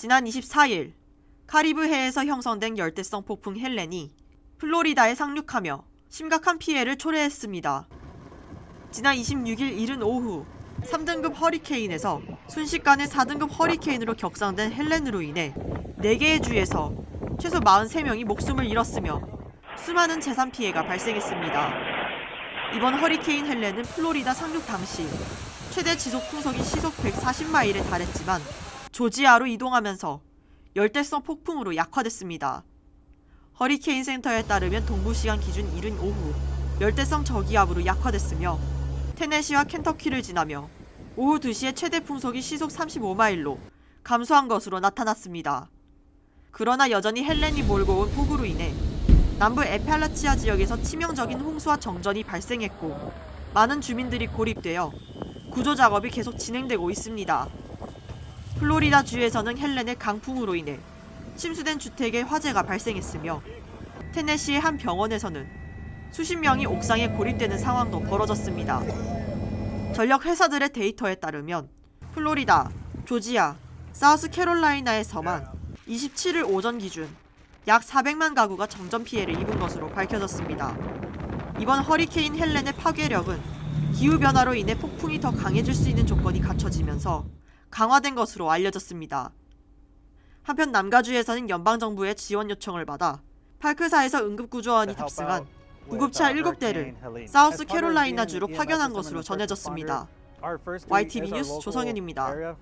지난 24일 카리브해에서 형성된 열대성 폭풍 헬렌이 플로리다에 상륙하며 심각한 피해를 초래했습니다. 지난 26일 이른 오후 3등급 허리케인에서 순식간에 4등급 허리케인으로 격상된 헬렌으로 인해 4개의 주에서 최소 43명이 목숨을 잃었으며 수많은 재산 피해가 발생했습니다. 이번 허리케인 헬렌은 플로리다 상륙 당시 최대 지속 풍속이 시속 140마일에 달했지만 조지아로 이동하면서 열대성 폭풍으로 약화됐습니다. 허리케인 센터에 따르면 동부 시간 기준 이른 오후 열대성 저기압으로 약화됐으며 테네시와 켄터키를 지나며 오후 2시에 최대 풍속이 시속 35마일로 감소한 것으로 나타났습니다. 그러나 여전히 헬렌이 몰고 온 폭우로 인해 남부 에팔라치아 지역에서 치명적인 홍수와 정전이 발생했고 많은 주민들이 고립되어 구조 작업이 계속 진행되고 있습니다. 플로리다 주에서는 헬렌의 강풍으로 인해 침수된 주택에 화재가 발생했으며 테네시의 한 병원에서는 수십 명이 옥상에 고립되는 상황도 벌어졌습니다. 전력 회사들의 데이터에 따르면 플로리다, 조지아, 사우스캐롤라이나에서만 27일 오전 기준 약 400만 가구가 정전 피해를 입은 것으로 밝혀졌습니다. 이번 허리케인 헬렌의 파괴력은 기후 변화로 인해 폭풍이 더 강해질 수 있는 조건이 갖춰지면서 강화된 것으로 알려졌습니다. 한편 남가주에서는 연방 정부의 지원 요청을 받아 팔크사에서 응급구조원이 탑승한 구급차 7대를 사우스 캐롤라이나주로 파견한 것으로 전해졌습니다. YTV 뉴스 조성현입니다.